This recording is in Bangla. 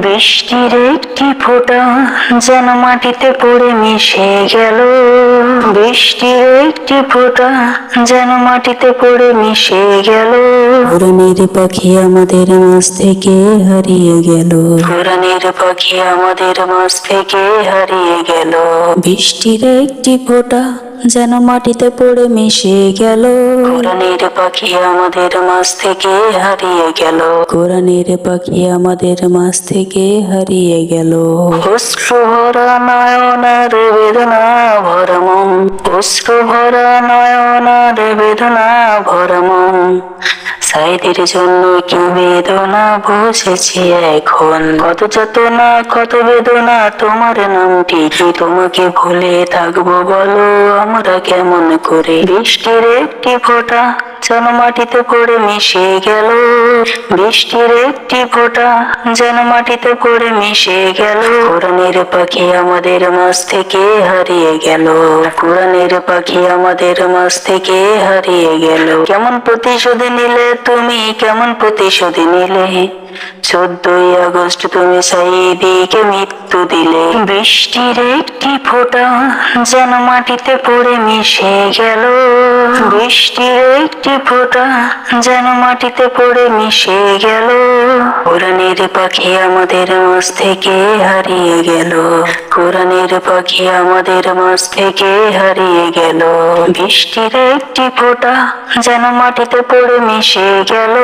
বৃষ্টির একটি ফোঁটা যেন মাটিতে পড়ে মিশে গেল? বৃষ্টির একটি ফোঁটা যেন মাটিতে পড়ে মিশে গেল? পুরাণের পাখি আমাদের মাছ থেকে হারিয়ে গেল। পুরাণের পাখি আমাদের মাছ থেকে হারিয়ে গেল। বৃষ্টির একটি ফোঁটা যেন মাটিতে পড়ে মিশে গেল। পুরাণের পাখি আমাদের মাছ থেকে হারিয়ে গেল। কোরআনের পাখি আমাদের মাছ থেকে হারিয়ে গেল। অশ্রু ভরা নয়নার বেদনা ভরমন অশ্রু ভরা নয়নার বেদনা ভরমন সাইদের জন্য কি বেদনা বুঝেছি এখন। কত চেতনা, কত বেদনা, তোমার নামটি। কি তোমাকে ভুলে থাকব বলো, আমরা কেমন করে? বৃষ্টির একটি ফোঁটা যেন মাটিতে পড়ে মিশে গেল। বৃষ্টির একটি ফোঁটা যেন মাটিতে পড়ে মিশে গেল। কোরআনের পাখি আমাদের মাছ থেকে হারিয়ে গেল। কোরআনের পাখি আমাদের মাছ থেকে হারিয়ে গেল। কেমন প্রতিশোধ নিলে তুমি, কেমন প্রতিশোধ নিলে? চোদ্দই আগস্ট তুমি সাইদিকে মৃত্যু দিলে। বৃষ্টির একটি ফোঁটা যেন মাটিতে পড়ে মিশে গেল। বৃষ্টির একটি ফোঁটা যেন মাটিতে পড়ে মিশে গেল। কোরআনের পাখি আমাদের মাছ থেকে হারিয়ে গেল। কোরআনের পাখি আমাদের মাছ থেকে হারিয়ে গেল। বৃষ্টির একটি ফোঁটা যেন মাটিতে পড়ে মিশে গেল।